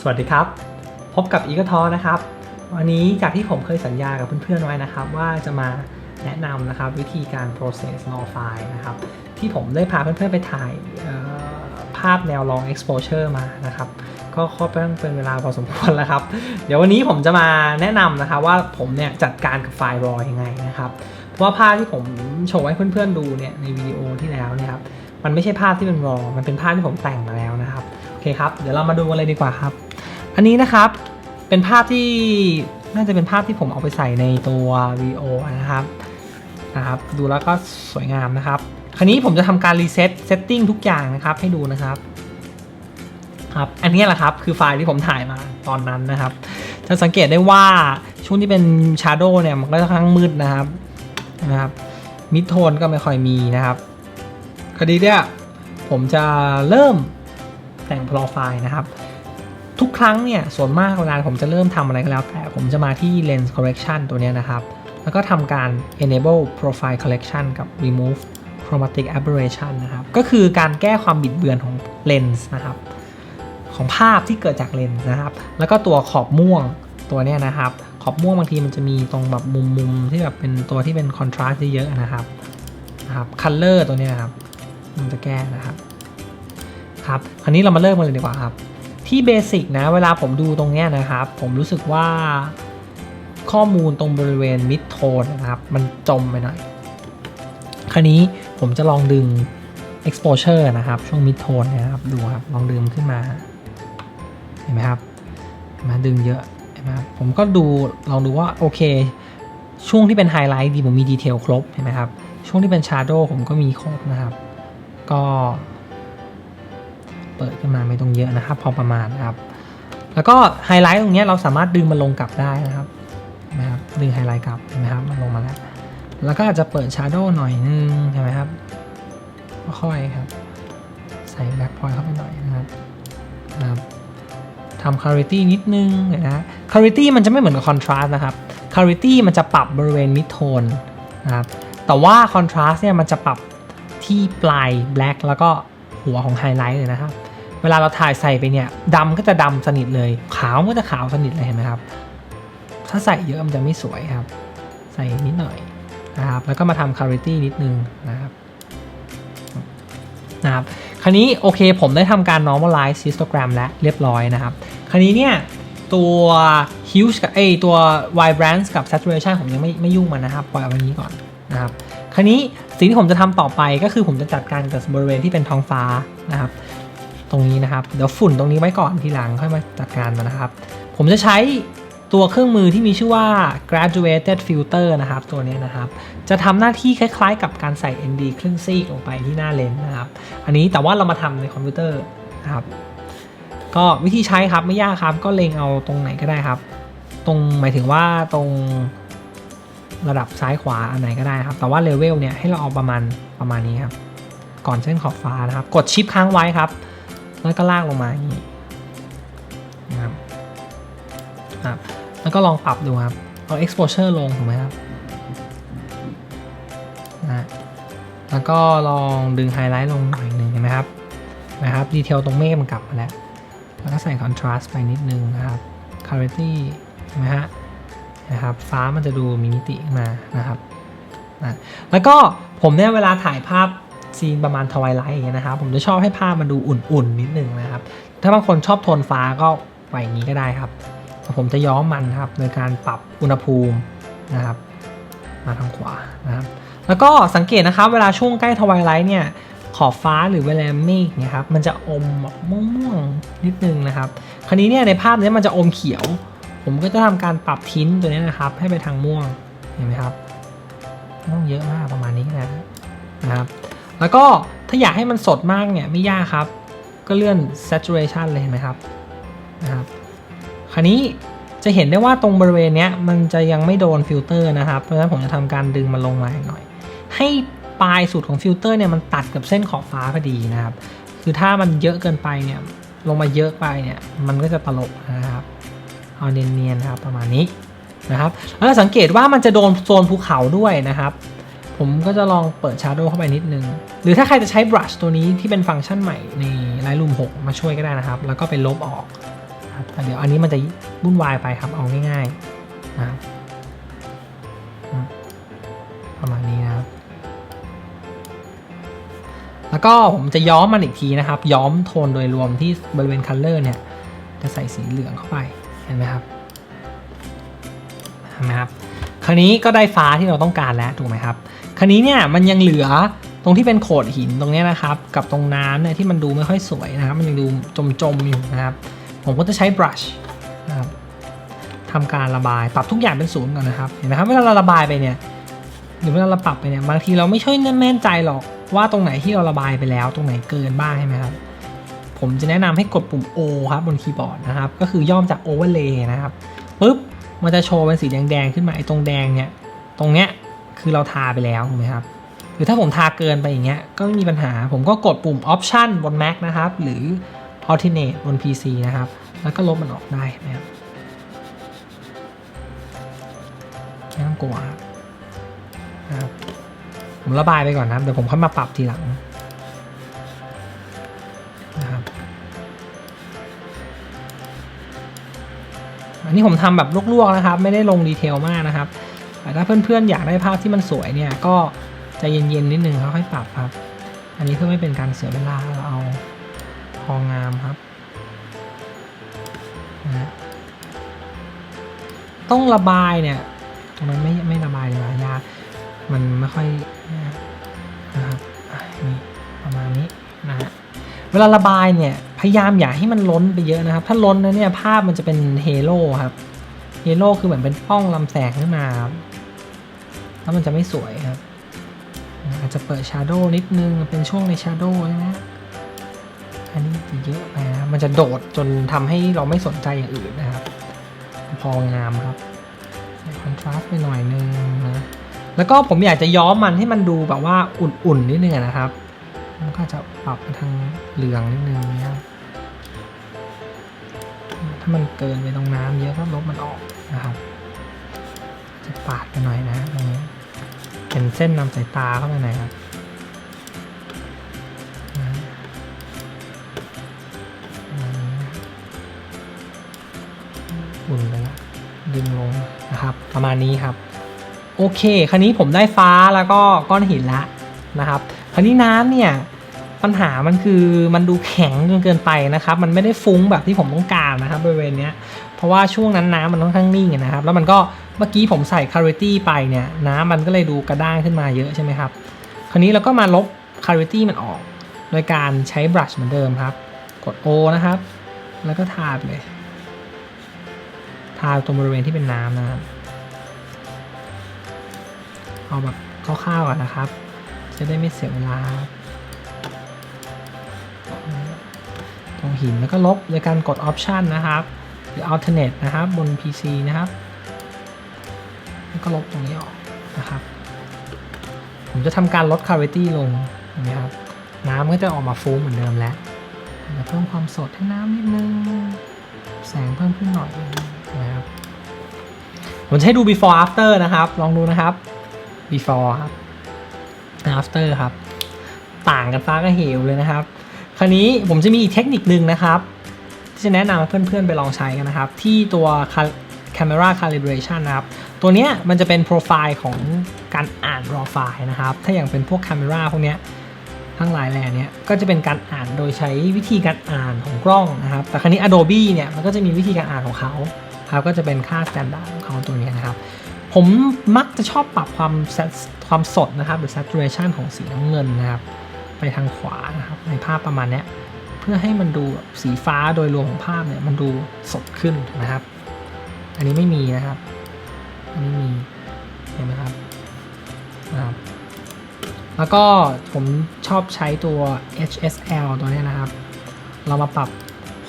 สวัสดีครับ พบกับอีกทอนะครับ วันนี้จากที่ผมเคยสัญญากับเพื่อนๆไว้นะครับ ว่าจะมาแนะนำนะครับวิธีการ process raw file นะครับ ที่ผมได้พาเพื่อนๆไปถ่ายภาพแนว long exposure มานะครับ ก็ค่อนข้งเป็นเวลาพอสมควรแล้วครับ เดี๋ยววันนี้ผมจะมาแนะนำนะครับว่าผมเนี่ยจัดการกับไฟล์ raw ยังไงนะครับ เพราะว่าภาพที่ผมโชว์ให้เพื่อนๆดูเนี่ยในวิดีโอที่แล้วเนี่ยครับ มันไม่ใช่ภาพที่เป็น raw มันเป็นภาพที่ผมแต่งมาแล้วนะครับ โอเคครับ เดี๋ยวเรามาดูกันเลยดีกว่าครับ อันนี้นะครับ เป็นภาพที่น่าจะเป็นภาพที่ผมเอาไปใส่ในตัววิดีโอนะครับนะครับ ดูแล้วก็สวยงามนะครับ คราวนี้ผมจะทำการรีเซ็ตเซตติ้งทุกอย่างนะครับให้ดูนะครับ ครับ อันนี้แหละครับคือไฟล์ที่ผมถ่ายมาตอนนั้นนะครับ จะสังเกตได้ว่าช่วงที่เป็นชาร์โดเนี่ยมันก็ค่อนข้างมืดนะครับนะครับ มิดโทนก็ไม่ค่อยมีนะครับคราวนี้เนี่ยผมจะเริ่มแต่งโปรไฟล์นะครับ ทุกครั้งเนี่ยส่วนมากเวลาผมจะเริ่มทำอะไรก็แล้ว แต่ผมจะมาที่ lens correction ตัวนี้นะครับ แล้วก็ทำการ enable profile correction กับ remove chromatic aberration นะครับ ก็คือการแก้ความบิดเบือนของเลนส์นะครับ ของภาพที่เกิดจากเลนส์นะครับ แล้วก็ตัวขอบม่วงตัวเนี้ยนะครับ ขอบม่วงบางทีมันจะมีตรงแบบมุมมุมๆที่แบบเป็นตัวที่เป็น contrast เยอะๆนะครับนะครับ color ตัวเนี้ยนะครับ มันจะแก้นะครับครับคราวนี้เรามาเริ่มกันเลยดีกว่าครับ ที่เบสิกนะเวลาผมดูตรงเนี้ยนะครับ ผมรู้สึกว่าข้อมูลตรงบริเวณมิดโทนนะครับ มันจมไปหน่อยคราวนี้ผมจะลองดึง exposure นะครับ ช่วงมิดโทนนะครับ ดูครับ ลองดึงขึ้นมา เห็นไหมครับมาดึงเยอะเห็นไหมครับผมก็ดูลองดูว่าโอเค ช่วงที่เป็นไฮไลท์ดีผมมีดีเทลครบเห็นไหมครับช่วงที่เป็นชาร์โดผมก็มีครบนะครับ ก็เปิดขึ้นมาไม่ต้องเยอะนะครับ พอประมาณนะครับ แล้วก็ไฮไลท์ตรงนี้เราสามารถดึงมันลงกลับได้นะครับนะครับดึงไฮไลท์กลับเห็นไหมครับมันลงมาแล้วแล้วก็อาจจะเปิดชาร์โดหน่อยนึงใช่ไหมครับค่อยๆครับ ใส่แบ็คพอยต์เข้าไปหน่อยนะครับนะครับ ทำ clarity นิดนึงเดี๋ยวนะ clarity มันจะไม่เหมือนกับ contrast นะครับ clarity มันจะปรับบริเวณ mid tone นะครับแต่ว่า contrast เนี่ยมันจะปรับที่ปลาย black แล้วก็หัวของไฮไลท์เลยนะครับ เวลาเราถ่ายใส่ไปเนี่ยดำก็จะดำสนิทเลย ขาวก็จะขาวสนิทเลยเห็นไหมครับ ถ้าใส่เยอะมันจะไม่สวยครับ ใส่นิดหน่อยนะครับ แล้วก็มาทำ clarity นิดนึงนะครับนะครับ คราวนี้โอเคผมได้ทำการ normalize histogram แล้วเรียบร้อยนะครับ คราวนี้เนี่ยตัว hue กับไอตัว vibrance กับ saturation ผมยังไม่ไม่ยุ่งมันนะครับปล่อยเอาไว้นี้ก่อนนะครับคราวนี้สิ่งที่ผมจะทำต่อไปก็คือผมจะจัดการกับบริเวณที่เป็นท้องฟ้านะครับ ตรงนี้นะครับเดี๋ยวฝุ่นตรงนี้ไว้ก่อนทีหลังค่อยมาจัดการมันนะครับ ผมจะใช้ ตัวเครื่องมือที่มีชื่อว่า graduated filter นะครับ ตัวนี้นะครับ จะทำหน้าที่คล้ายๆ กับการใส่ ND ครึ่งซีกลงไปที่หน้าเลนส์นะครับ อันนี้แต่ว่าเรามาทำในคอมพิวเตอร์นะครับ ก็วิธีใช้ครับไม่ยากครับก็เล็งเอาตรงไหนก็ได้ครับ ตรงหมายถึงว่าตรงระดับซ้ายขวาอันไหนก็ได้ครับ แต่ว่าเลเวลเนี่ยให้เราเอาประมาณประมาณนี้ครับ ก่อนเส้นขอบฟ้านะครับ กดชิปค้างไว้ครับ แล้วก็ลากลงมาอย่างนี้ ก็ลองปรับดูครับ เอา exposure ลงถูกไหมครับนะแล้วก็ลองดึงไฮไลท์ลงหน่อยหนึ่งเห็นไหมครับนะครับดีเทลตรงเมฆมันกลับมาแล้ว แล้วก็ใส่ contrast ไปนิดนึงนะครับ clarity เห็นไหมฮะนะครับฟ้ามันจะดูมีมิติขึ้นมานะครับนะแล้วก็ผมเนี่ยเวลาถ่ายภาพซีนประมาณทวายไลท์อย่างเงี้ยนะครับ ผมจะชอบให้ภาพมันดูอุ่นๆนิดนึงนะครับ ถ้าบางคนชอบโทนฟ้าก็ไว้อย่างนี้ก็ได้ครับ ผมจะย้อมมันครับโดยการปรับอุณหภูมินะครับ มาทางขวานะครับแล้วก็สังเกตนะครับ เวลาช่วงใกล้ทวายไลท์เนี่ยขอบฟ้าหรือเวลาเมฆเนี่ยครับ มันจะอมแบบม่วงๆนิดนึงนะครับ คราวนี้เนี่ยในภาพเนี้มันจะอมเขียว ผมก็จะทำการปรับทิ้นตัวนี้นะครับ ให้ไปทางม่วงเห็นไหมครับไม่ต้องเยอะมากประมาณนี้นะนะครับ แล้วก็ถ้าอยากให้มันสดมากเนี่ยไม่ยากครับ ก็เลื่อน saturation เลยเห็นไหมครับนะครับ คราวนี้จะเห็นได้ว่าตรงบริเวณเนี้ยมันจะยังไม่โดนฟิลเตอร์นะครับ เพราะฉะนั้นผมจะทำการดึงมันลงมาอีกหน่อย ให้ปลายสุดของฟิลเตอร์เนี่ยมันตัดกับเส้นขอบฟ้าพอดีนะครับ คือถ้ามันเยอะเกินไปเนี่ยลงมาเยอะไปเนี่ยมันก็จะตลกนะครับ เอาเนียนๆนะครับประมาณนี้นะครับ แล้วสังเกตว่ามันจะโดนโซนภูเขาด้วยนะครับ ผมก็จะลองเปิด Shadow เข้าไปนิดนึง หรือถ้าใครจะใช้ brush ตัวนี้ที่เป็นฟังก์ชันใหม่ใน Lightroom 6 มาช่วยก็ได้นะครับ แล้วก็ไปลบออก ครับเดี๋ยวอันนี้มันจะวุ่นวายไปครับเอาง่ายๆนะครับประมาณนี้นะครับ แล้วก็ผมจะย้อมมันอีกทีนะครับ ย้อมโทนโดยรวมที่บริเวณ color เนี่ย จะใส่สีเหลืองเข้าไปเห็นไหมครับเห็นไหมครับ คราวนี้ก็ได้ฟ้าที่เราต้องการแล้วถูกไหมครับคราวนี้เนี่ยมันยังเหลือตรงที่เป็นโขดหินตรงนี้นะครับ กับตรงน้ำเนี่ยที่มันดูไม่ค่อยสวยนะครับ มันยังดูจมๆอยู่นะครับ ผมก็จะใช้ brush นะครับทำการระบายปรับทุกอย่างเป็นศูนย์ก่อนนะครับเห็นไหมครับเวลาเราระบายไปเนี่ยหรือเวลาเราปรับไปเนี่ยบางทีเราไม่ช่วยแน่นใจหรอกว่าตรงไหนที่เราระบายไปแล้ว ตรงไหนเกินบ้างใช่ไหมครับผมจะแนะนำให้กดปุ่ม O ครับบนคีย์บอร์ดนะครับ ก็คือย่อมจาก overlay นะครับปุ๊บมันจะโชว์เป็นสีแดงๆขึ้นมาไอ้ตรงแดงเนี่ยตรงเนี้ยคือเราทาไปแล้วถูกไหมครับหรือถ้าผมทาเกินไปอย่างเงี้ยก็ไม่มีปัญหา ผมก็กดปุ่ม option บน Mac นะครับ หรือ alternate บน PC นะครับ แล้วก็ลบมันออกได้นะครับไม่ต้องกลัวครับนะครับ ผมระบายไปก่อนนะเดี๋ยวผมค่อยมาปรับทีหลังนะครับอันนี้ผมทำแบบลวกๆนะครับ ไม่ได้ลงดีเทลมากนะครับแต่ถ้าเพื่อนๆอยากได้ภาพที่มันสวยเนี่ยก็ใจเย็นๆนิดนึงค่อยๆปรับครับ อันนี้เพื่อไม่เป็นการเสียเวลาเราเอา พองามครับนะฮะต้องระบายเนี่ยตรงนั้นไม่ไม่ระบายเลยนะยามันไม่ค่อยนะครับอะนี่ประมาณนี้นะฮะเวลาระบายเนี่ย พยายามอย่าให้มันล้นไปเยอะนะครับ ถ้าล้นนะเนี่ยภาพมันจะเป็นเฮโร่ครับเฮโร่คือเหมือนเป็นป้องลำแสงขึ้นมาครับแล้วมันจะไม่สวยครับอาจจะเปิดชาร์โดนิดนึงเป็นช่วงในชาร์โดใช่ไหม อันนี้เยอะไปนะมันจะโดดจนทำให้เราไม่สนใจอย่างอื่นนะครับ พองามครับใส่คอนทราสต์ไปหน่อยนึงนะแล้วก็ผมอยากจะย้อมมันให้มันดูแบบว่าอุ่นๆนิดนึงนะครับมันก็จะปรับไปทางเหลืองนิดนึงนะครับถ้ามันเกินไปตรงน้ำเยอะก็ลบมันออกนะครับ จะปาดไปหน่อยนะตรงนี้เป็นเส้นนำสายตาเข้าไปหน่อยครับ อุ่นไปแล้วดึงลงนะครับประมาณนี้ครับ โอเค คราวนี้ผมได้ฟ้าแล้วก็ก้อนหินละนะครับ คราวนี้น้ำเนี่ยปัญหามันคือมันดูแข็งจนเกินไปนะครับ มันไม่ได้ฟุ้งแบบที่ผมต้องการนะครับบริเวณเนี้ยเพราะว่าช่วงนั้นน้ำมันค่อนข้างนิ่งนะครับ แล้วมันก็เมื่อกี้ผมใส่ clarity ไปเนี่ยน้ำมันก็เลยดูกระด้างขึ้นมาเยอะใช่ไหมครับ คราวนี้เราก็มาลบ clarity มันออก โดยการใช้ brush เหมือนเดิมครับ กด O นะครับ แล้วก็ทาไปเลย ทาตรงบริเวณที่เป็นน้ำนะครับเอาแบบคร่าวๆก่อนนะครับ จะได้ไม่เสียเวลา ตรงหินแล้วก็ลบโดยการกด Option นะครับ หรือ Alternate นะครับบน PC นะครับ แล้วก็ลบตรงนี้ออกนะครับ ผมจะทำการลด Clarity ลงนะครับ น้ำก็จะออกมาฟุ้งเหมือนเดิมแล้วจะเพิ่มความสดให้น้ำนิดนึง แสงเพิ่มขึ้นหน่อยนะ ผมจะให้ดู before after นะครับ ลองดูนะครับ before ครับ after ครับ ต่างกันฟ้ากับเหวเลยนะครับ คราวนี้ผมจะมีอีกเทคนิคนึงนะครับ ที่จะแนะนำให้เพื่อนๆไปลองใช้กันนะครับ ที่ตัว camera calibration นะครับ ตัวเนี้ยมันจะเป็นโปรไฟล์ของการอ่าน raw file นะครับ ถ้าอย่างเป็นพวก camera พวกเนี้ยทั้งหลายแหล่นี้ก็จะเป็นการอ่านโดยใช้วิธีการอ่านของกล้องนะครับ แต่คราวนี้ Adobe เนี่ยมันก็จะมีวิธีการอ่านของเขา ครับก็จะเป็นค่า standard ของตัวนี้นะครับ ผมมักจะชอบปรับความความสดนะครับหรือ saturation ของสีน้ำเงินนะครับ ไปทางขวานะครับในภาพประมาณนี้เพื่อให้มันดูสีฟ้าโดยรวมของภาพเนี่ยมันดูสดขึ้นนะครับ อันนี้ไม่มีนะครับอันนี้มีเห็นไหมครับนะครับแล้วก็ผมชอบใช้ตัว HSL ตัวนี้นะครับ เรามาปรับ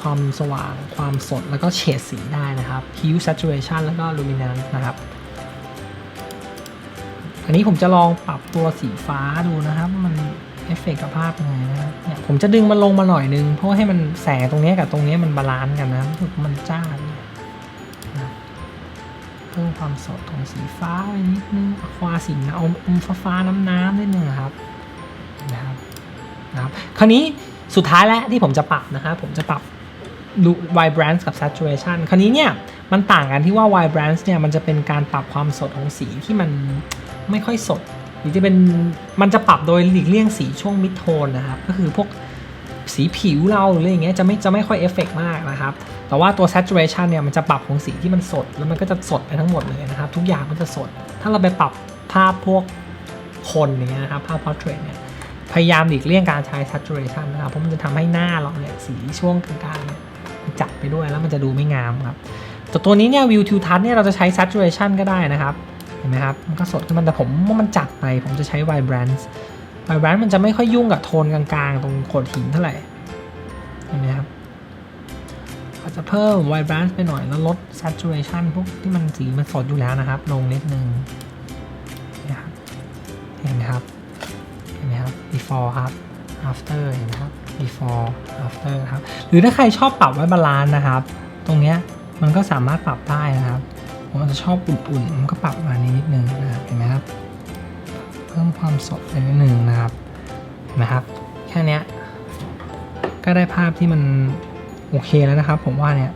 ความสว่าง ความสด แล้วก็เฉดสีได้นะครับ Hue Saturation แล้วก็ Luminance นะครับ อันนี้ผมจะลองปรับตัวสีฟ้าดูนะครับว่ามันเอฟเฟกต์กับภาพยังไงนะครับเนี่ยผมจะดึงมันลงมาหน่อยนึง เพราะให้มันแสงตรงนี้กับตรงนี้มันบาลานซ์กันนะรู้สึกมันจ้าเนี่ยนะเพิ่มความสดของสีฟ้าไปนิดนึงควาสีน้ำอมอมฟ้าฟ้าน้ำน้ำนิดนึงครับนะครับนะครับ คราวนี้สุดท้ายแล้วที่ผมจะปรับนะครับผมจะปรับ vibrance กับ saturation คราวนี้เนี่ยมันต่างกันที่ว่า vibrance เนี่ยมันจะเป็นการปรับความสดของสีที่มันไม่ค่อยสด หรือจะเป็นมันจะปรับโดยหลีกเลี่ยงสีช่วง mid tone นะครับ ก็คือพวกสีผิวเราหรืออะไรอย่างเงี้ยจะไม่จะไม่ค่อยเอฟเฟกมากนะครับ แต่ว่าตัว saturation เนี่ยมันจะปรับของสีที่มันสด แล้วมันก็จะสดไปทั้งหมดเลยนะครับ ทุกอย่างมันจะสด ถ้าเราไปปรับภาพพวกคนอย่างเงี้ยนะครับภาพ portrait เนี่ยพยายามหลีกเลี่ยงการใช้ saturation นะครับเพราะมันจะทำให้หน้าเราเนี่ยสีช่วงกลางๆเนี่ย จัดไปด้วยแล้วมันจะดูไม่งามครับแต่ตัวนี้เนี่ยวิวทิวทัศน์เนี่ยเราจะใช้ saturation ก็ได้นะครับเห็นไหมครับมันก็สดขึ้นมาแต่ผมว่ามันจัดไปผมจะใช้ vibrance vibrance มันจะไม่ค่อยยุ่งกับโทนกลางๆ ตรงโขดหินเท่าไหร่เห็นไหมครับอาจจะเพิ่ม vibrance ไปหน่อยแล้วลด saturation พวกที่มันสีมันสดอยู่แล้วนะครับ ลงนิดนึงนะครับเห็นไหมครับเห็นไหมครับ before ครับ after เห็นไหมครับ before after ครับ หรือถ้าใครชอบปรับไว้บาลานซ์นะครับ ตรงเนี้ยมันก็สามารถปรับได้นะครับ ผมอาจจะชอบอุ่นๆผมก็ปรับมานิดนึงนะครับ เห็นไหมครับ เพิ่มความสดไปนิดนึงนะครับ เห็นไหมครับ แค่เนี้ยก็ได้ภาพที่มันโอเคแล้วนะครับ ผมว่าเนี่ย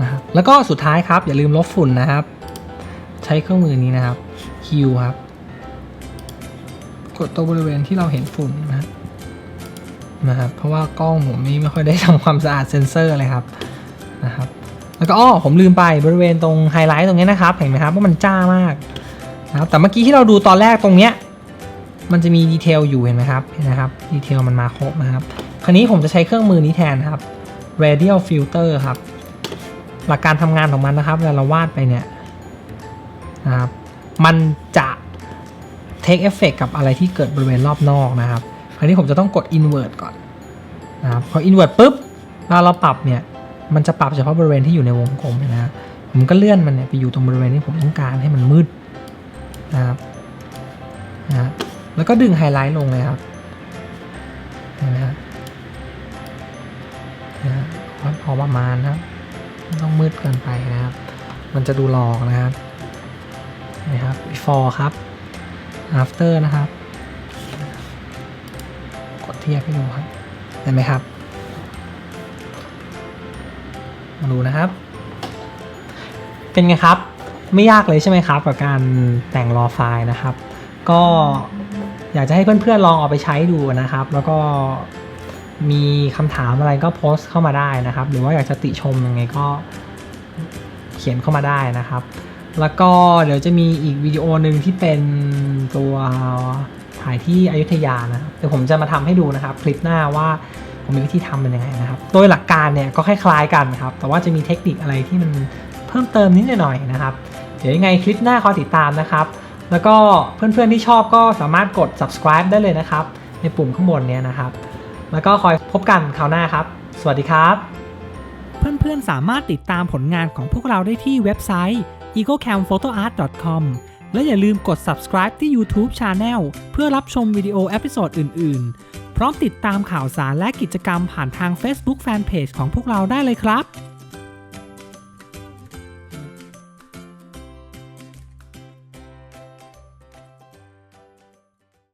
นะครับ แล้วก็สุดท้ายครับ อย่าลืมลบฝุ่นนะครับ ใช้เครื่องมือนี้นะครับ Q ครับ กดตัวบริเวณที่เราเห็นฝุ่นนะครับ นะครับเพราะว่ากล้องผมนี่ไม่ค่อยได้ทำความสะอาดเซ็นเซอร์เลยครับนะครับแล้วก็อ้อผมลืมไปบริเวณตรงไฮไลท์ตรงนี้นะครับเห็นไหมครับว่ามันจ้ามากนะครับแต่เมื่อกี้ที่เราดูตอนแรกตรงเนี้ยมันจะมีดีเทลอยู่เห็นไหมครับเห็นไหมครับดีเทลมันมาครบนะครับคราวนี้ผมจะใช้เครื่องมือนี้แทนครับ radial filter ครับ หลักการทำงานของมันนะครับเวลาเราวาดไปเนี่ยนะครับมันจะ take effect กับอะไรที่เกิดบริเวณรอบนอกนะครับ คราวนี้ผมจะต้องกด invert ก่อนนะครับพอ invert ปุ๊บเวลาเราปรับเนี่ยมันจะปรับเฉพาะบริเวณที่อยู่ในวงกลมนะผมก็เลื่อนมันเนี่ยไปอยู่ตรงบริเวณที่ผมต้องการให้มันมืดนะครับนะแล้วก็ดึงไฮไลท์ลงเลยครับนไหมครับนะฮะวัดพอประมาณนะครับไม่ต้องมืดเกินไปนะครับ มันจะดูหลอกนะครับนะครับ before ครับ after นะครับ ทียบให้ดูครับ เห็นไหมครับ มาดูนะครับ เป็นไงครับ ไม่ยากเลยใช่ไหมครับ กับการแต่งรอไฟล์นะครับ ก็อยากจะให้เพื่อนๆลองเอาไปใช้ดูนะครับ แล้วก็มีคำถามอะไรก็โพสต์เข้ามาได้นะครับ หรือว่าอยากจะติชมยังไงก็เขียนเข้ามาได้นะครับ แล้วก็เดี๋ยวจะมีอีกวิดีโอหนึ่งที่เป็นตัวายที่อยุธยานะครับเดี๋ยวผมจะมาทำให้ดูนะครับคลิปหน้าว่าผมมีวิธีทำเป็นยังไงนะครับ โดยหลักการเนี่ยก็คล้ายๆกันครับ แต่ว่าจะมีเทคนิคอะไรที่มันเพิ่มเติมนิดหน่อยนะครับ เดี๋ยวยังไงคลิปหน้าคอยติดตามนะครับ แล้วก็เพื่อนๆที่ชอบก็สามารถกด subscribe ได้เลยนะครับ ในปุ่มข้างบนเนี้ยนะครับ แล้วก็คอยพบกันคราวหน้าครับ สวัสดีครับ เพื่อนๆสามารถติดตามผลงานของพวกเราได้ที่เว็บไซต์ eaglecamphotoart.com และอย่าลืมกด subscribe ที่ YouTube Channel เพื่อรับชมวิดีโอเอพิโซดอื่น ๆ พร้อมติดตามข่าวสารและกิจกรรมผ่านทาง Facebook Fanpage ของพวกเราได้เลยครับ